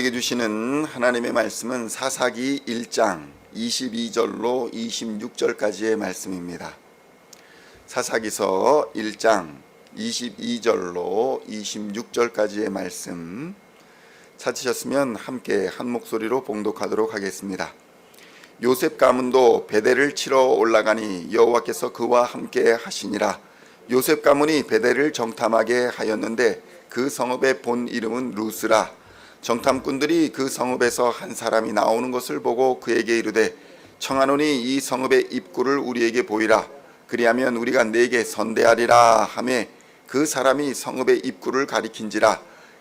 우리에게 주시는 하나님의 말씀은 사사기 1장 22절로 26절까지의 말씀입니다. 사사기서 1장 22절로 26절까지의 말씀 찾으셨으면 함께 한 목소리로 봉독하도록 하겠습니다. 요셉 가문도 베델을 치러 올라가니 여호와께서 그와 함께 하시니라. 요셉 가문이 베델을 정탐하게 하였는데 그 성읍의 본 이름은 루스라. 정탐꾼들이 그 성읍에서 한 사람이 나오는 것을 보고 그에게 이르되 청하노니 이 성읍의 입구를 우리에게 보이라. 그리하면 우리가 네게 선대하리라 하매 그 사람이 성읍의 입구를 가리킨지라.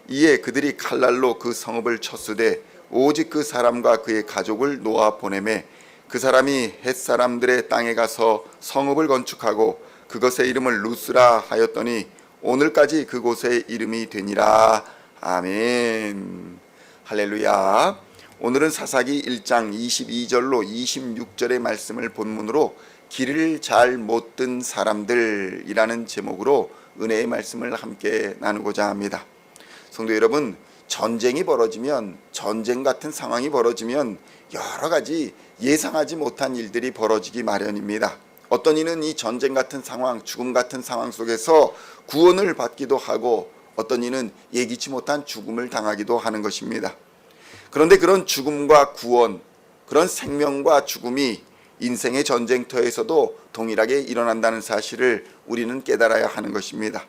이에 그들이 칼날로 그 성읍을 쳤으되 오직 그 사람과 그의 가족을 놓아 보내매 그 사람이 햇 사람들의 땅에 가서 성읍을 건축하고 그것의 이름을 루스라 하였더니 오늘까지 그곳의 이름이 되니라 아멘. 할렐루야. 오늘은 사사기 1장 22절로 26절의 말씀을 본문으로 길을 잘 못 든 사람들이라는 제목으로 은혜의 말씀을 함께 나누고자 합니다. 성도 여러분 전쟁이 벌어지면 전쟁 같은 상황이 벌어지면 여러 가지 예상하지 못한 일들이 벌어지기 마련입니다. 어떤 이는 이 전쟁 같은 상황, 죽음 같은 상황 속에서 구원을 받기도 하고 어떤 이는 예기치 못한 죽음을 당하기도 하는 것입니다. 그런데 그런 죽음과 구원, 그런 생명과 죽음이 인생의 전쟁터에서도 동일하게 일어난다는 사실을 우리는 깨달아야 하는 것입니다.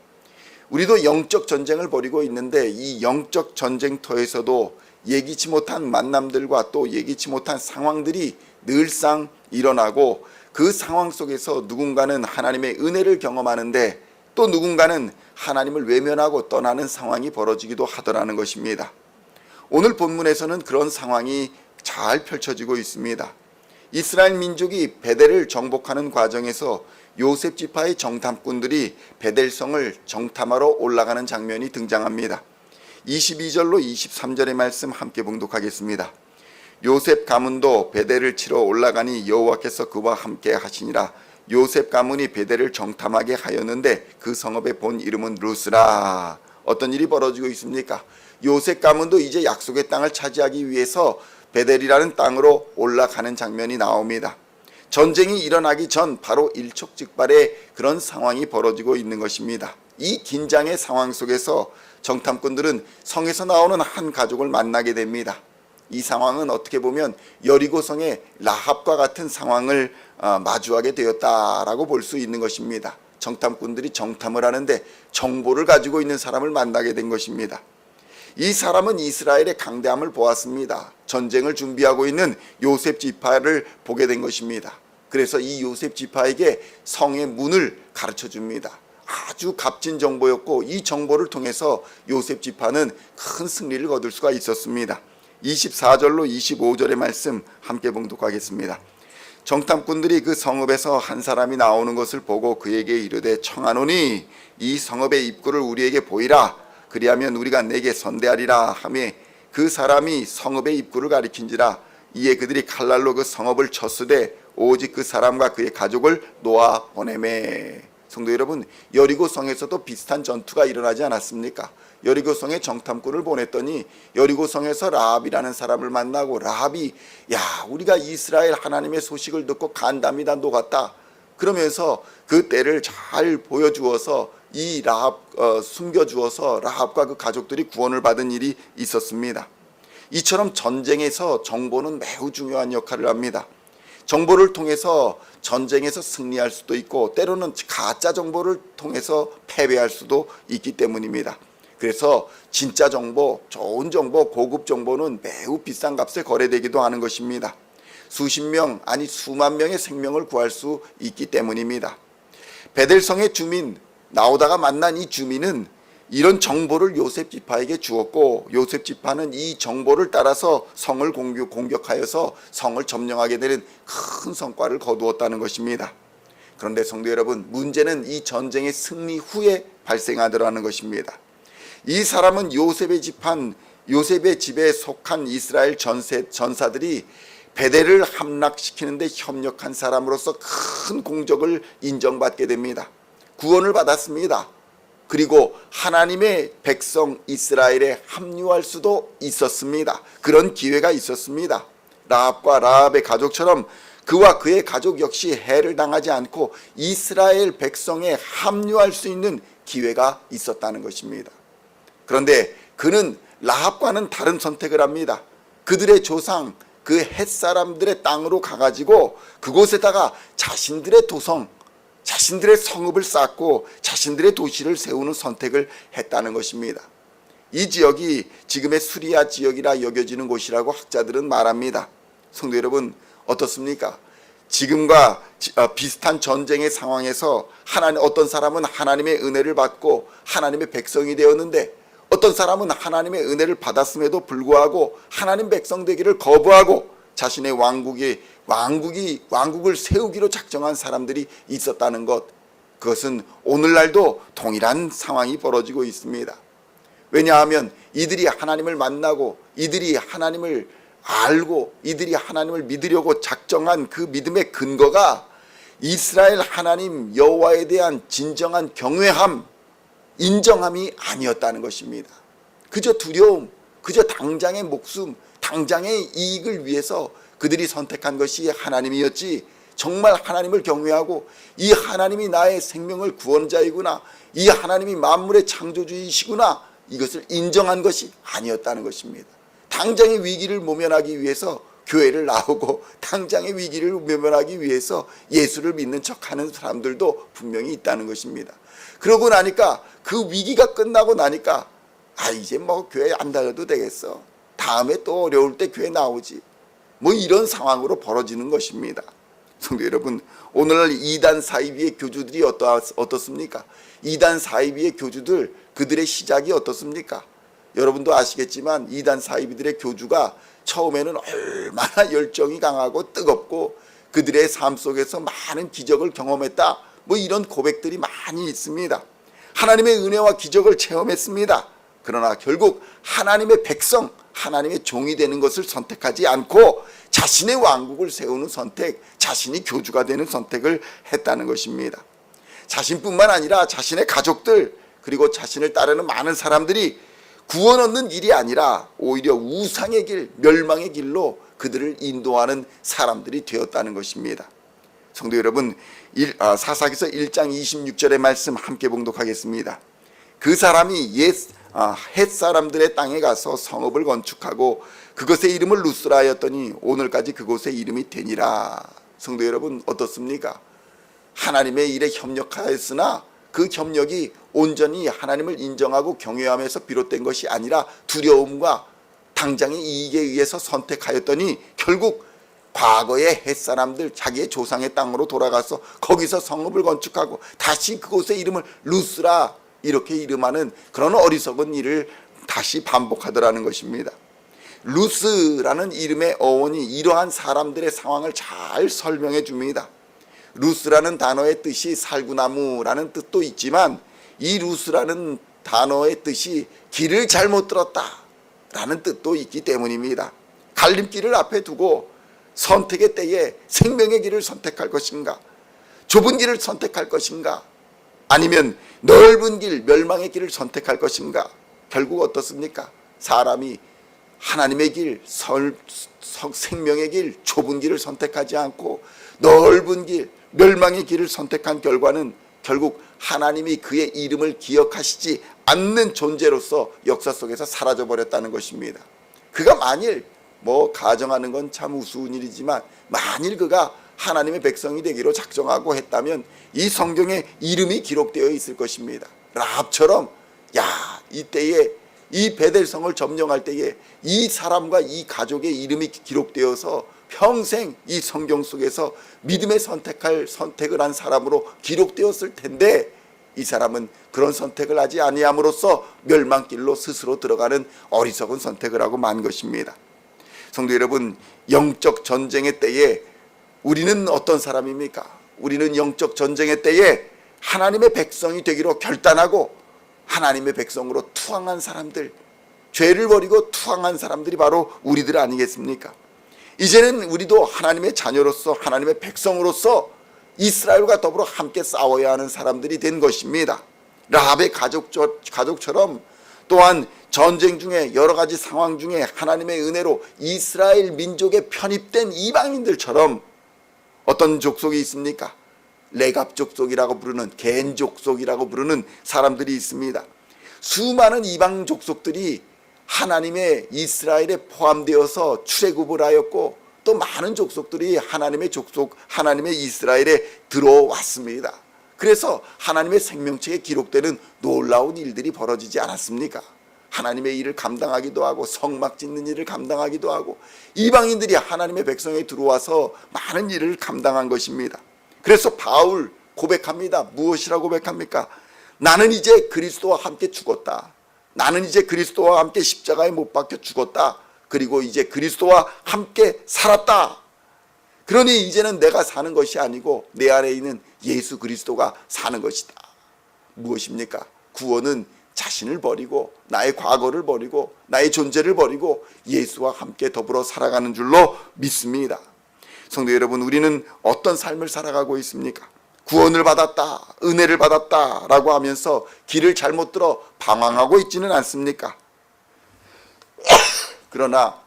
우리도 영적 전쟁을 벌이고 있는데 이 영적 전쟁터에서도 예기치 못한 만남들과 또 예기치 못한 상황들이 늘상 일어나고 그 상황 속에서 누군가는 하나님의 은혜를 경험하는데 또 누군가는 하나님을 외면하고 떠나는 상황이 벌어지기도 하더라는 것입니다. 오늘 본문에서는 그런 상황이 잘 펼쳐지고 있습니다. 이스라엘 민족이 베델을 정복하는 과정에서 요셉 지파의 정탐꾼들이 베델성을 정탐하러 올라가는 장면이 등장합니다. 22절로 23절의 말씀 함께 봉독하겠습니다. 요셉 가문도 베델을 치러 올라가니 여호와께서 그와 함께 하시니라. 요셉 가문이 베델을 정탐하게 하였는데 그 성읍의 본 이름은 루스라. 어떤 일이 벌어지고 있습니까? 요셉 가문도 이제 약속의 땅을 차지하기 위해서 베델이라는 땅으로 올라가는 장면이 나옵니다. 전쟁이 일어나기 전 바로 일촉즉발의 그런 상황이 벌어지고 있는 것입니다. 이 긴장의 상황 속에서 정탐꾼들은 성에서 나오는 한 가족을 만나게 됩니다. 이 상황은 어떻게 보면 여리고성의 라합과 같은 상황을 어, 마주하게 되었다라고 볼 수 있는 것입니다. 정탐꾼들이 정탐을 하는데 정보를 가지고 있는 사람을 만나게 된 것입니다. 이 사람은 이스라엘의 강대함을 보았습니다. 전쟁을 준비하고 있는 요셉 지파를 보게 된 것입니다. 그래서 이 요셉 지파에게 성의 문을 가르쳐 줍니다. 아주 값진 정보였고 이 정보를 통해서 요셉 지파는 큰 승리를 거둘 수가 있었습니다. 24절로 25절의 말씀 함께 봉독하겠습니다. 정탐꾼들이 그 성읍에서 한 사람이 나오는 것을 보고 그에게 이르되 청하노니 이 성읍의 입구를 우리에게 보이라. 그리하면 우리가 내게 선대하리라 하며 그 사람이 성읍의 입구를 가리킨지라. 이에 그들이 칼날로 그 성읍을 쳤으되 오직 그 사람과 그의 가족을 놓아 보내매 성도 여러분 여리고성에서도 비슷한 전투가 일어나지 않았습니까? 여리고성에 정탐꾼을 보냈더니 여리고성에서 라합이라는 사람을 만나고 라합이 야 우리가 이스라엘 하나님의 소식을 듣고 간담이 다 녹았다 그러면서 그 때를 잘 보여주어서 이 라합 어, 숨겨주어서 라합과 그 가족들이 구원을 받은 일이 있었습니다. 이처럼 전쟁에서 정보는 매우 중요한 역할을 합니다. 정보를 통해서 전쟁에서 승리할 수도 있고 때로는 가짜 정보를 통해서 패배할 수도 있기 때문입니다. 그래서 진짜 정보, 좋은 정보, 고급 정보는 매우 비싼 값에 거래되기도 하는 것입니다. 수십 명 아니 수만 명의 생명을 구할 수 있기 때문입니다. 베델성의 주민 나오다가 만난 이 주민은 이런 정보를 요셉 지파에게 주었고 요셉 지파는 이 정보를 따라서 성을 공격, 공격하여서 성을 점령하게 되는 큰 성과를 거두었다는 것입니다. 그런데 성도 여러분 문제는 이 전쟁의 승리 후에 발생하더라는 것입니다. 이 사람은 요셉의 집한 요셉의 집에 속한 이스라엘 전세, 전사들이 베델을 함락시키는데 협력한 사람으로서 큰 공적을 인정받게 됩니다. 구원을 받았습니다. 그리고 하나님의 백성 이스라엘에 합류할 수도 있었습니다. 그런 기회가 있었습니다. 라합과 라합의 가족처럼 그와 그의 가족 역시 해를 당하지 않고 이스라엘 백성에 합류할 수 있는 기회가 있었다는 것입니다. 그런데 그는 라합과는 다른 선택을 합니다. 그들의 조상 그 햇사람들의 땅으로 가가지고 그곳에다가 자신들의 도성 자신들의 성읍을 쌓고 자신들의 도시를 세우는 선택을 했다는 것입니다. 이 지역이 지금의 수리아 지역이라 여겨지는 곳이라고 학자들은 말합니다. 성도 여러분 어떻습니까? 지금과 지- 어, 비슷한 전쟁의 상황에서 하나님 어떤 사람은 하나님의 은혜를 받고 하나님의 백성이 되었는데 어떤 사람은 하나님의 은혜를 받았음에도 불구하고 하나님 백성 되기를 거부하고 자신의 왕국이 왕국이 왕국을 세우기로 작정한 사람들이 있었다는 것 그것은 오늘날도 동일한 상황이 벌어지고 있습니다. 왜냐하면 이들이 하나님을 만나고 이들이 하나님을 알고 이들이 하나님을 믿으려고 작정한 그 믿음의 근거가 이스라엘 하나님 여호와에 대한 진정한 경외함, 인정함이 아니었다는 것입니다. 그저 두려움, 그저 당장의 목숨, 당장의 이익을 위해서 그들이 선택한 것이 하나님이었지 정말 하나님을 경외하고 이 하나님이 나의 생명을 구원자이구나 이 하나님이 만물의 창조주이시구나 이것을 인정한 것이 아니었다는 것입니다. 당장의 위기를 모면하기 위해서 교회를 나오고 당장의 위기를 모면하기 위해서 예수를 믿는 척하는 사람들도 분명히 있다는 것입니다. 그러고 나니까 그 위기가 끝나고 나니까 아 이제 뭐 교회 안 다녀도 되겠어. 다음에 또 어려울 때 교회 나오지. 뭐 이런 상황으로 벌어지는 것입니다. 성도 여러분, 오늘날 이단 사이비의 교주들이 어떠, 어떻습니까? 이단 사이비의 교주들 그들의 시작이 어떻습니까? 여러분도 아시겠지만 이단 사이비들의 교주가 처음에는 얼마나 열정이 강하고 뜨겁고 그들의 삶 속에서 많은 기적을 경험했다. 뭐 이런 고백들이 많이 있습니다. 하나님의 은혜와 기적을 체험했습니다. 그러나 결국 하나님의 백성, 하나님의 종이 되는 것을 선택하지 않고 자신의 왕국을 세우는 선택, 자신이 교주가 되는 선택을 했다는 것입니다. 자신뿐만 아니라 자신의 가족들 그리고 자신을 따르는 많은 사람들이 구원 얻는 길이 아니라 오히려 우상의 길, 멸망의 길로 그들을 인도하는 사람들이 되었다는 것입니다. 성도 여러분, 일- 아, 사사기서 1장 26절의 말씀 함께 봉독하겠습니다. 그 사람이 옛 아, 햇사람들의 땅에 가서 성읍을 건축하고 그것의 이름을 루스라 하였더니 오늘까지 그곳의 이름이 되니라. 성도 여러분 어떻습니까? 하나님의 일에 협력하였으나 그 협력이 온전히 하나님을 인정하고 경외하면서 비롯된 것이 아니라 두려움과 당장의 이익에 의해서 선택하였더니 결국 과거의 햇사람들 자기의 조상의 땅으로 돌아가서 거기서 성읍을 건축하고 다시 그곳의 이름을 루스라 이렇게 이름하는 그런 어리석은 일을 다시 반복하더라는 것입니다. 루스라는 이름의 어원이 이러한 사람들의 상황을 잘 설명해 줍니다. 루스라는 단어의 뜻이 살구나무라는 뜻도 있지만 이 루스라는 단어의 뜻이 길을 잘못 들었다 라는 뜻도 있기 때문입니다. 갈림길을 앞에 두고 선택의 때에 생명의 길을 선택할 것인가 좁은 길을 선택할 것인가 아니면 넓은 길 멸망의 길을 선택할 것인가 결국 어떻습니까? 사람이 하나님의 길, 설, 석- 생명의 길, 좁은 길을 선택하지 않고 넓은 길, 멸망의 길을 선택한 결과는 결국 하나님이 그의 이름을 기억하시지 않는 존재로서 역사 속에서 사라져 버렸다는 것입니다. 그가 만일 뭐 가정하는 건 참 우스운 일이지만 만일 그가 하나님의 백성이 되기로 작정하고 했다면 이 성경에 이름이 기록되어 있을 것입니다. 라합처럼 야 이때에 이 베델성을 점령할 때에 이 사람과 이 가족의 이름이 기록되어서 평생 이 성경 속에서 믿음의 선택할 선택을 한 사람으로 기록되었을 텐데 이 사람은 그런 선택을 하지 아니함으로써 멸망길로 스스로 들어가는 어리석은 선택을 하고 만 것입니다. 성도 여러분, 영적 전쟁의 때에 우리는 어떤 사람입니까? 우리는 영적 전쟁의 때에 하나님의 백성이 되기로 결단하고 하나님의 백성으로 투항한 사람들, 죄를 버리고 투항한 사람들이 바로 우리들 아니겠습니까? 이제는 우리도 하나님의 자녀로서 하나님의 백성으로서 이스라엘과 더불어 함께 싸워야 하는 사람들이 된 것입니다. 라합의 가족, 가족처럼 또한 전쟁 중에 여러 가지 상황 중에 하나님의 은혜로 이스라엘 민족에 편입된 이방인들처럼 어떤 족속이 있습니까? 레갑 족속이라고 부르는 겐 족속이라고 부르는 사람들이 있습니다. 수많은 이방 족속들이 하나님의 이스라엘에 포함되어서 출애굽을 하였고 또 많은 족속들이 하나님의 족속 하나님의 이스라엘에 들어왔습니다. 그래서 하나님의 생명책에 기록되는 놀라운 일들이 벌어지지 않았습니까? 하나님의 일을 감당하기도 하고 성막 짓는 일을 감당하기도 하고 이방인들이 하나님의 백성에 들어와서 많은 일을 감당한 것입니다. 그래서 바울 고백합니다. 무엇이라고 고백합니까? 나는 이제 그리스도와 함께 죽었다. 나는 이제 그리스도와 함께 십자가에 못 박혀 죽었다. 그리고 이제 그리스도와 함께 살았다. 그러니 이제는 내가 사는 것이 아니고 내 안에 있는 예수 그리스도가 사는 것이다. 무엇입니까? 구원은 자신을 버리고 나의 과거를 버리고 나의 존재를 버리고 예수와 함께 더불어 살아가는 줄로 믿습니다. 성도 여러분, 우리는 어떤 삶을 살아가고 있습니까? 구원을 받았다, 은혜를 받았다 라고 하면서 길을 잘못 들어 방황하고 있지는 않습니까? 그러나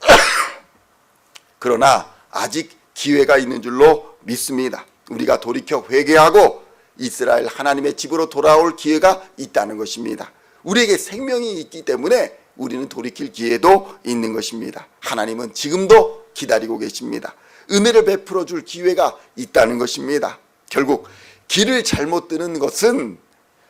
그러나 아직 기회가 있는 줄로 믿습니다. 우리가 돌이켜 회개하고 이스라엘 하나님의 집으로 돌아올 기회가 있다는 것입니다. 우리에게 생명이 있기 때문에 우리는 돌이킬 기회도 있는 것입니다. 하나님은 지금도 기다리고 계십니다. 은혜를 베풀어 줄 기회가 있다는 것입니다. 결국 길을 잘못 드는 것은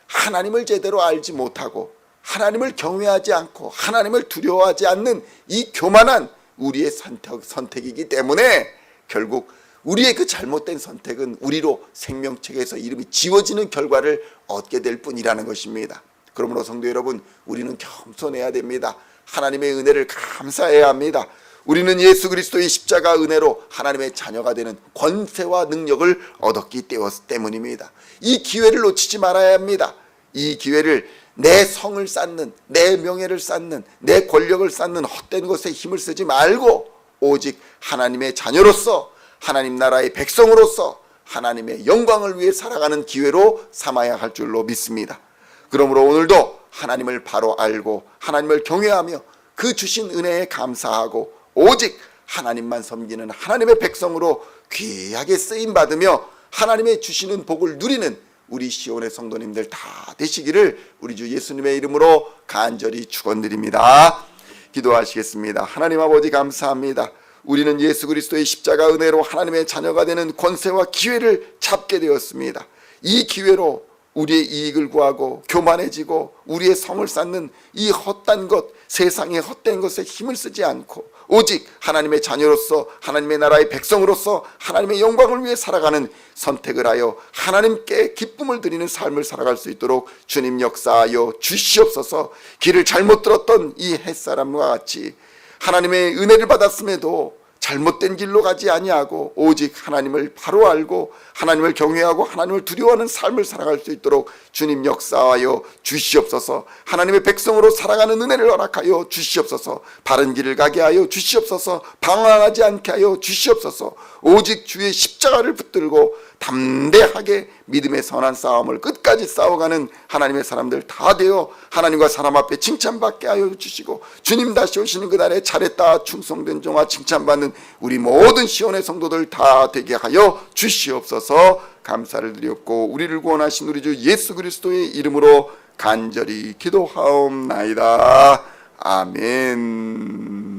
하나님을 제대로 알지 못하고 하나님을 경외하지 않고 하나님을 두려워하지 않는 이 교만한 우리의 선택, 선택이기 때문에 결국 우리의 그 잘못된 선택은 우리로 생명책에서 이름이 지워지는 결과를 얻게 될 뿐이라는 것입니다. 그러므로 성도 여러분, 우리는 겸손해야 됩니다. 하나님의 은혜를 감사해야 합니다. 우리는 예수 그리스도의 십자가 은혜로 하나님의 자녀가 되는 권세와 능력을 얻었기 때문입니다. 이 기회를 놓치지 말아야 합니다. 이 기회를 내 성을 쌓는, 내 명예를 쌓는, 내 권력을 쌓는 헛된 것에 힘을 쓰지 말고 오직 하나님의 자녀로서 하나님 나라의 백성으로서 하나님의 영광을 위해 살아가는 기회로 삼아야 할 줄로 믿습니다. 그러므로 오늘도 하나님을 바로 알고 하나님을 경외하며 그 주신 은혜에 감사하고 오직 하나님만 섬기는 하나님의 백성으로 귀하게 쓰임 받으며 하나님의 주시는 복을 누리는 우리 시온의 성도님들 다 되시기를 우리 주 예수님의 이름으로 간절히 축원드립니다. 기도하시겠습니다. 하나님 아버지 감사합니다. 우리는 예수 그리스도의 십자가 은혜로 하나님의 자녀가 되는 권세와 기회를 잡게 되었습니다. 이 기회로 우리의 이익을 구하고 교만해지고 우리의 성을 쌓는 이 헛된 것, 세상의 헛된 것에 힘을 쓰지 않고 오직 하나님의 자녀로서 하나님의 나라의 백성으로서 하나님의 영광을 위해 살아가는 선택을 하여 하나님께 기쁨을 드리는 삶을 살아갈 수 있도록 주님 역사하여 주시옵소서 길을 잘못 들었던 이 햇사람과 같이 하나님의 은혜를 받았음에도 잘못된 길로 가지 아니하고 오직 하나님을 바로 알고 하나님을 경외하고 하나님을 두려워하는 삶을 살아갈 수 있도록 주님 역사하여 주시옵소서. 하나님의 백성으로 살아가는 은혜를 허락하여 주시옵소서. 바른 길을 가게 하여 주시옵소서. 방황하지 않게 하여 주시옵소서. 오직 주의 십자가를 붙들고 담대하게 믿음의 선한 싸움을 끝까지 싸워가는 하나님의 사람들 다 되어 하나님과 사람 앞에 칭찬받게 하여 주시고 주님 다시 오시는 그날에 잘했다 충성된 종아 칭찬받는 우리 모든 시온의 성도들 다 되게 하여 주시옵소서. 감사를 드렸고 우리를 구원하신 우리 주 예수 그리스도의 이름으로 간절히 기도하옵나이다. 아멘